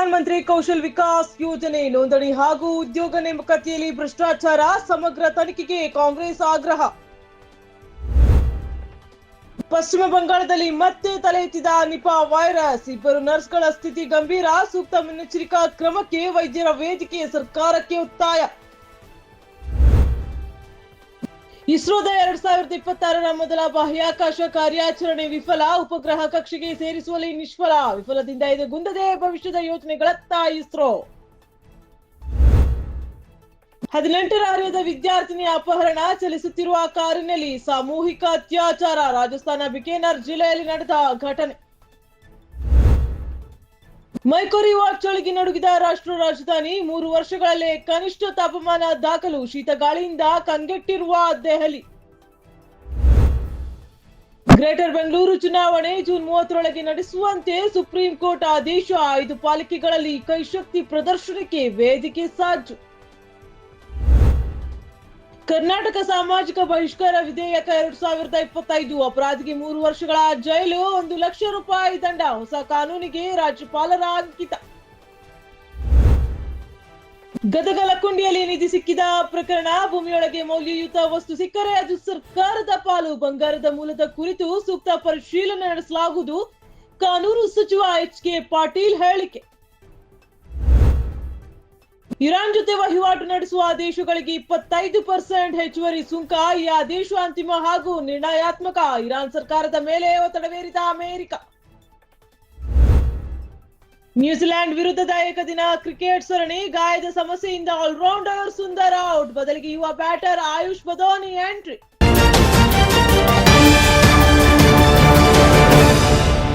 ಪ್ರಧಾನ ಮಂತ್ರಿ ಕೌಶಲ್ ವಿಕಾಸ್ ಯೋಜನೆ ನೋಂದಣಿ ಹಾಗೂ ಉದ್ಯೋಗ ನೇಮಕಾತಿಯಲ್ಲಿ ಭ್ರಷ್ಟಾಚಾರ ಸಮಗ್ರ ತನಿಖೆಗೆ ಕಾಂಗ್ರೆಸ್ ಆಗ್ರಹ. ಪಶ್ಚಿಮ ಬಂಗಾಳದಲ್ಲಿ ಮತ್ತೆ ತಲೆ ಎತ್ತಿದ ನಿಪಾ ವೈರಸ್. ಇಬ್ಬರು ನರ್ಸ್ಗಳ ಸ್ಥಿತಿ ಗಂಭೀರ. ಸೂಕ್ತ ಮುನ್ನೆಚ್ಚರಿಕಾ ಕ್ರಮಕ್ಕೆ ವೈದ್ಯರ ವೇದಿಕೆ ಸರ್ಕಾರಕ್ಕೆ ಒತ್ತಾಯ. ಇಸ್ರೋದ ಎರಡ್ ಸಾವಿರದ ಇಪ್ಪತ್ತಾರರ ಮೊದಲ ಬಾಹ್ಯಾಕಾಶ ಕಾರ್ಯಾಚರಣೆ ವಿಫಲ. ಉಪಗ್ರಹ ಕಕ್ಷೆಗೆ ಸೇರಿಸುವಲ್ಲಿ ನಿಷ್ಫಲ. ವಿಫಲದಿಂದ ಇದು ಗುಂದದೆ ಭವಿಷ್ಯದ ಯೋಜನೆಗಳತ್ತ ಇಸ್ರೋ. ಹದಿನೆಂಟರ ಹರಿಯದ ವಿದ್ಯಾರ್ಥಿನಿ ಅಪಹರಣ ಚಲಿಸುತ್ತಿರುವ ಕಾರಿನಲ್ಲಿ ಸಾಮೂಹಿಕ ಅತ್ಯಾಚಾರ. ರಾಜಸ್ಥಾನ ಬಿಕೇನರ್ ಜಿಲ್ಲೆಯಲ್ಲಿ ನಡೆದ ಘಟನೆ. ಮೈಕೋರಿ ವಾಕ್ಚಳಿಗೆ ನಡುಗಿದ ರಾಷ್ಟ್ರ ರಾಜಧಾನಿ, ಮೂರು ವರ್ಷಗಳಲ್ಲೇ ಕನಿಷ್ಠ ತಾಪಮಾನ ದಾಖಲು ಶೀತ ಗಾಳಿಯಿಂದ ಕಂಗೆಟ್ಟಿರುವ ದೆಹಲಿ. ಗ್ರೇಟರ್ ಬೆಂಗಳೂರು ಚುನಾವಣೆ ಜೂನ್ ಮೂವತ್ತರೊಳಗೆ ನಡೆಸುವಂತೆ ಸುಪ್ರೀಂ ಕೋರ್ಟ್ ಆದೇಶ, ಐದು ಪಾಲಿಕೆಗಳಲ್ಲಿ ಕೈಶಕ್ತಿ ಪ್ರದರ್ಶನಕ್ಕೆ ವೇದಿಕೆ ಸಾಜು. ಕರ್ನಾಟಕ ಸಾಮಾಜಿಕ ಬಹಿಷ್ಕಾರ ವಿಧೇಯಕ ಎರಡ್ ಸಾವಿರದ ಇಪ್ಪತ್ತೈದು ಅಪರಾಧಿಗೆ ಮೂರು ವರ್ಷಗಳ ಜೈಲು, ಒಂದು ಲಕ್ಷ ರೂಪಾಯಿ ದಂಡ, ಹೊಸ ಕಾನೂನಿಗೆ ರಾಜ್ಯಪಾಲರ ಅಂಕಿತ. ಗದಗ ಲಕ್ಕುಂಡಿಯಲ್ಲಿ ನಿಧಿ ಸಿಕ್ಕಿದ ಪ್ರಕರಣ, ಭೂಮಿಯೊಳಗೆ ಮೌಲ್ಯಯುತ ವಸ್ತು ಸಿಕ್ಕರೆ ಅದು ಸರ್ಕಾರದ ಪಾಲು. ಬಂಗಾರದ ಮೂಲದ ಕುರಿತು ಸೂಕ್ತ ಪರಿಶೀಲನೆ ನಡೆಸಲಾಗುವುದು. ಕಾನೂನು ಸಚಿವ ಎಚ್ ಕೆ ಪಾಟೀಲ್ ಹೇಳಿಕೆ. ಇರಾನ್ ಜೊತೆ ವಹಿವಾಟು ನಡೆಸುವ ದೇಶಗಳಿಗೆ ಇಪ್ಪತ್ತೈದು ಪರ್ಸೆಂಟ್ ಹೆಚ್ಚುವರಿ ಸುಂಕ ಈ ಆದೇಶ ಅಂತಿಮ ಹಾಗೂ ನಿರ್ಣಯಾತ್ಮಕ. ಇರಾನ್ ಸರ್ಕಾರದ ಮೇಲೆ ಒತ್ತಡವೇರಿದ ಅಮೆರಿಕ. ನ್ಯೂಜಿಲೆಂಡ್ ವಿರುದ್ಧದ ಏಕದಿನ ಕ್ರಿಕೆಟ್ ಸರಣಿ ಗಾಯದ ಸಮಸ್ಯೆಯಿಂದ ಆಲ್ರೌಂಡರ್ ಸುಂದರ್ ಔಟ್. ಬದಲಿಗೆ ಯುವ ಬ್ಯಾಟರ್ ಆಯುಷ್ ಬದೋನಿ ಎಂಟ್ರಿ.